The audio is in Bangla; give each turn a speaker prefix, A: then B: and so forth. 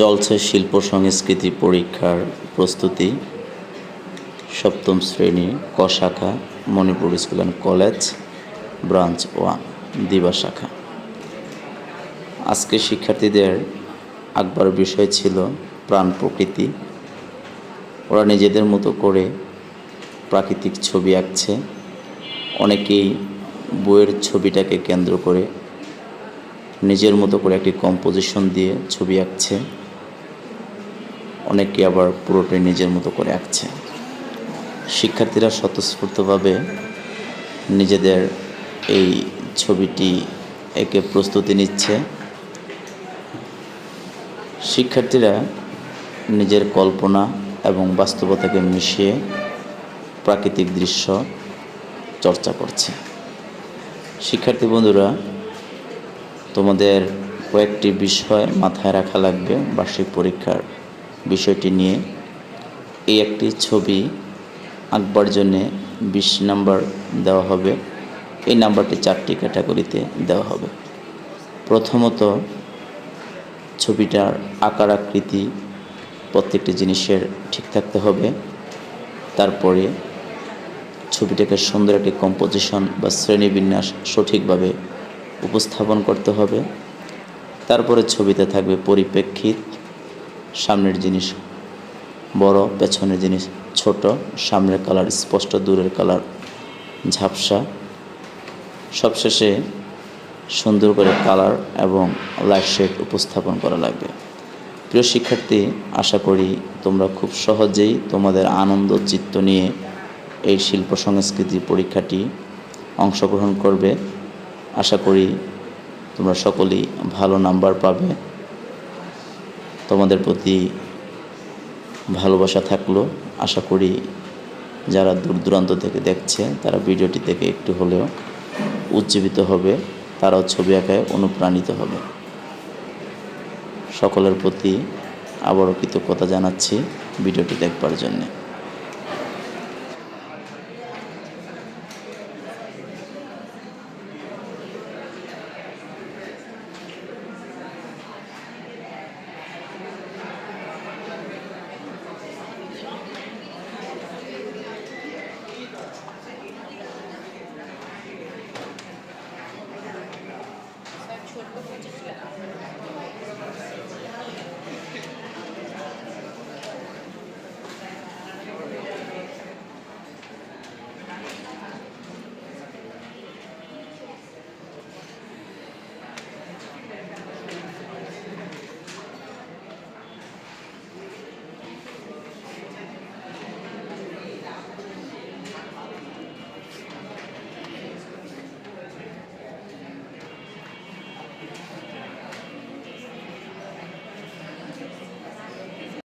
A: চলছে শিল্প সংস্কৃতি পরীক্ষার প্রস্তুতি। সপ্তম শ্রেণি ক শাখা, Manipur school and college, branch one, দিবা শাখা। আজকে শিক্ষার্থীদের আঁকবার বিষয় ছিল প্রাণ প্রকৃতি। ওরা নিজেদের মতো করে প্রাকৃতিক ছবি আঁকছে। অনেকেই বইয়ের ছবিটাকে কেন্দ্র করে নিজের মতো করে একটি কম্পোজিশন দিয়ে ছবি আঁকছে। অনেকে আবার পুরোটাই নিজের মতো করে আঁকছে। শিক্ষার্থীরা স্বতঃস্ফূর্তভাবে নিজেদের এই ছবিটি একে প্রস্তুতি নিচ্ছে। শিক্ষার্থীরা নিজের কল্পনা এবং বাস্তবতাকে মিশিয়ে প্রাকৃতিক দৃশ্য চর্চা করছে। শিক্ষার্থী বন্ধুরা, তোমাদের কয়েকটি বিষয় মাথায় রাখা লাগবে বার্ষিক পরীক্ষার বিষয়টি নিয়ে এই একটি ছবি আঁকবার জন্যে বিশ নাম্বার দেওয়া হবে। এই নাম্বারটি চারটি ক্যাটাগরিতে দেওয়া হবে। প্রথমত, ছবিটার আকার আকৃতি প্রত্যেকটি জিনিসের ঠিক থাকতে হবে। তারপরে ছবিটাকে সুন্দর একটি কম্পোজিশন বা শ্রেণীবিন্যাস সঠিকভাবে উপস্থাপন করতে হবে। তারপরে ছবিতে থাকবে পরিপ্রেক্ষিত সামনের জিনিস বড়, পেছনের জিনিস ছোট, সামনের কালার স্পষ্ট, দূরের কালার ঝাপসা। সবশেষে সুন্দর করে কালার এবং লাইট শেড উপস্থাপন করা লাগবে। প্রিয় শিক্ষার্থী, আশা করি তোমরা খুব সহজেই তোমাদের আনন্দ, চিত্ত নিয়ে এই শিল্প সংস্কৃতি পরীক্ষাটি অংশগ্রহণ করবে। আশা করি তোমরা সকলেই ভালো নাম্বার পাবে। তোমাদের প্রতি ভালোবাসা থাকল। আশা করি যারা দূর দূরান্ত থেকে দেখছে, তারা ভিডিওটি থেকে একটু হলেও উজ্জীবিত হবে। তারাও ছবি আঁকায় অনুপ্রাণিত হবে। সকলের প্রতি আবারও কৃতজ্ঞতা জানাচ্ছি ভিডিওটি দেখবার জন্যে।